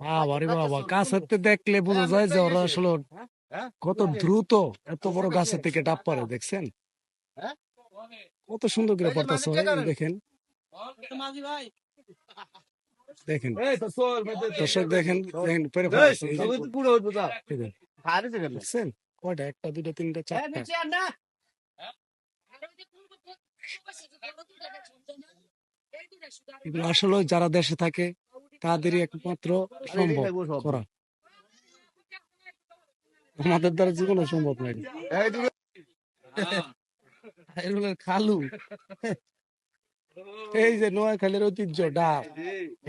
বাবা রে বাবা কাছেতে দেখলে বোঝা যায় যে ওরা আসলে কত দ্রুত এত বড় গাছের থেকে ডাব পারে দেখছেন? কত সুন্দর করে পড়তেছে দেখেন। দেখেন। দর্শক দেখেন দেখেন পেরে দেখছেন? কয়টা? একটা দুটো তিনটা চারটা। এগুলো আসলে যারা দেশে থাকে তাদেরই একমাত্র সম্ভব করা। আমাদের দ্বারা জীবনে সম্ভব নয় এগুলোর খালু। এই যে নোয়াখালীর ঐতিহ্য ডাব।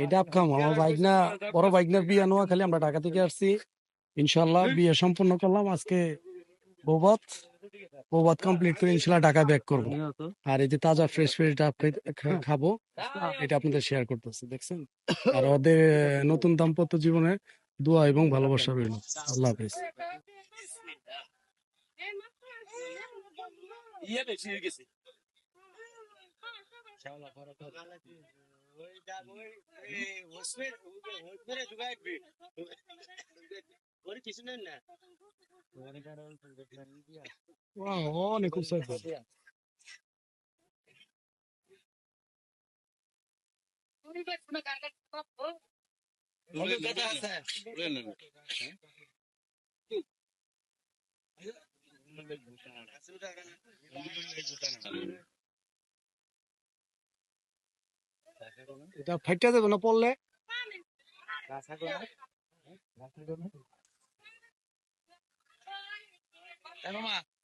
এই ডাব খাম। আমার বাইক না বড় বাইক না বিয়া নোয়াখালী আমরা ঢাকা থেকে আসছি। ইনশাল্লাহ বিয়ে সম্পূর্ণ করলাম। আজকে বৌবাত বৌবাত কমপ্লিট করে ইনশাল্লাহ ঢাকা ব্যাক করব। আর এই যে তাজা ফ্রেশ ফ্রেশ ডাব খাব এটা আপনাদের শেয়ার করতেছি দেখছেন? আর ওদের নতুন দাম্পত্য জীবনে দোয়া এবং ভালোবাসা রইল। আল্লাহ হাফিজ। ওয়াও অনেক উৎসাহ এটা ফাইটা যাবে না পড়লে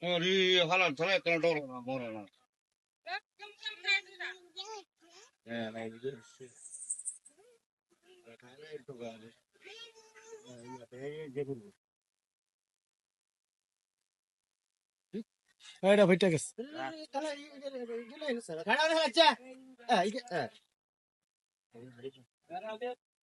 우리 하나 전에 끊어놓으라 뭐라 예, 나 이제 가래 또 가래. 이거 대게 제대로. 아이다 붙여겠어. 달라 이거 이거 이거 이거 가라 하자. 아 이게 아.